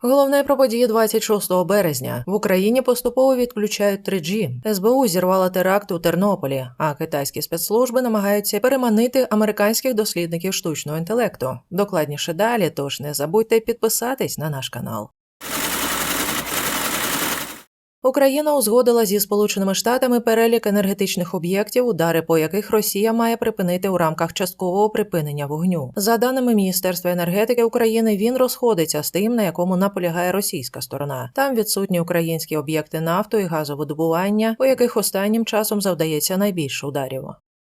Головне про події 26 березня в Україні поступово відключають 3G. СБУ зірвала теракт у Тернополі, а китайські спецслужби намагаються переманити американських дослідників штучного інтелекту. Докладніше далі, тож не забудьте підписатись на наш канал. Україна узгодила зі Сполученими Штатами перелік енергетичних об'єктів, удари по яких Росія має припинити у рамках часткового припинення вогню. За даними Міністерства енергетики України, він розходиться з тим, на якому наполягає російська сторона. Там відсутні українські об'єкти нафту і газовидобування, по яких останнім часом завдається найбільше ударів.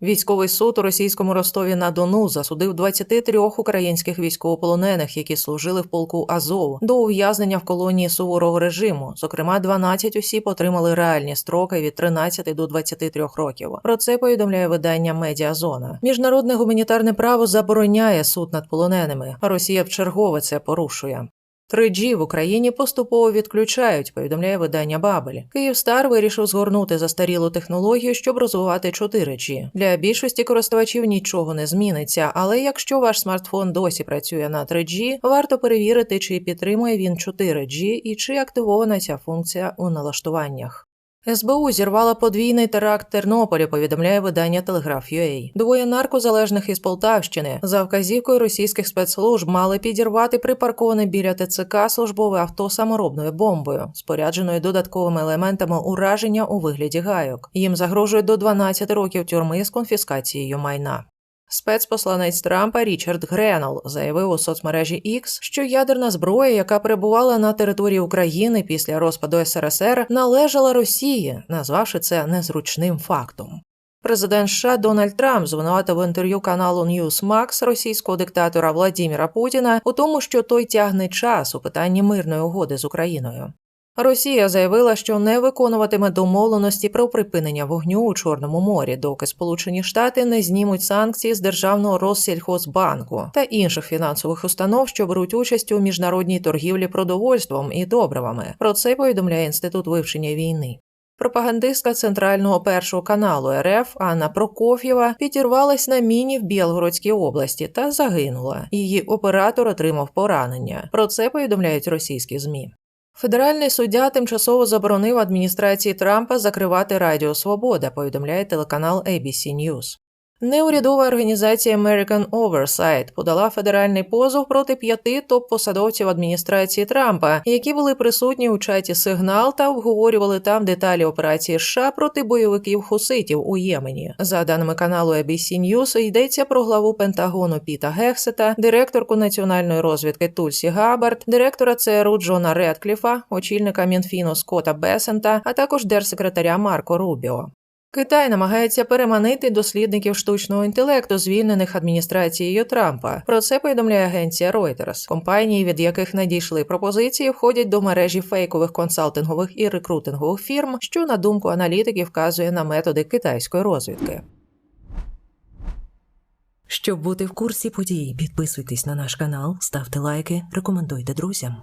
Військовий суд у російському Ростові на Дону засудив 23 українських військовополонених, які служили в полку Азов, до ув'язнення в колонії суворого режиму. Зокрема, 12 осіб отримали реальні строки від 13 до 23 років. Про це повідомляє видання Медіазона. Міжнародне гуманітарне право забороняє суд над полоненими. Росія вчергове це порушує. 3G в Україні поступово відключають, повідомляє видання Бабель. Київстар вирішив згорнути застарілу технологію, щоб розвивати 4G. Для більшості користувачів нічого не зміниться, але якщо ваш смартфон досі працює на 3G, варто перевірити, чи підтримує він 4G і чи активована ця функція у налаштуваннях. СБУ зірвала подвійний теракт в Тернополі, повідомляє видання Телеграф.UA. Двоє наркозалежних із Полтавщини за вказівкою російських спецслужб мали підірвати припарковане біля ТЦК службове авто саморобною бомбою, спорядженою додатковими елементами ураження у вигляді гайок. Їм загрожує до 12 років тюрми з конфіскацією майна. Спецпосланець Трампа Річард Гренол заявив у соцмережі X, що ядерна зброя, яка перебувала на території України після розпаду СРСР, належала Росії, назвавши це незручним фактом. Президент США Дональд Трамп звинуватив в інтерв'ю каналу Newsmax російського диктатора Владіміра Путіна у тому, що той тягне час у питанні мирної угоди з Україною. Росія заявила, що не виконуватиме домовленості про припинення вогню у Чорному морі, доки Сполучені Штати не знімуть санкції з державного Россільхозбанку та інших фінансових установ, що беруть участь у міжнародній торгівлі продовольством і добривами. Про це повідомляє інститут вивчення війни. Пропагандистка центрального першого каналу РФ Анна Прокоф'єва підірвалась на міні в Білгородській області та загинула. Її оператор отримав поранення. Про це повідомляють російські змі. Федеральний суддя тимчасово заборонив адміністрації Трампа закривати Радіо Свобода, повідомляє телеканал ABC News. Неурядова організація American Oversight подала федеральний позов проти п'яти топ-посадовців адміністрації Трампа, які були присутні у чаті сигнал та обговорювали там деталі операції США проти бойовиків хуситів у Ємені. За даними каналу ABC News, йдеться про главу Пентагону Піта Гексета, директорку національної розвідки Тульсі Габард, директора ЦРУ Джона Редкліфа, очільника Мінфіну Скотта Бесента, а також держсекретаря Марко Рубіо. Китай намагається переманити дослідників штучного інтелекту, звільнених адміністрацією Трампа. Про це повідомляє агенція Reuters. Компанії, від яких надійшли пропозиції, входять до мережі фейкових консалтингових і рекрутингових фірм, що на думку аналітиків вказує на методи китайської розвідки. Щоб бути в курсі подій, підписуйтесь на наш канал, ставте лайки, рекомендуйте друзям.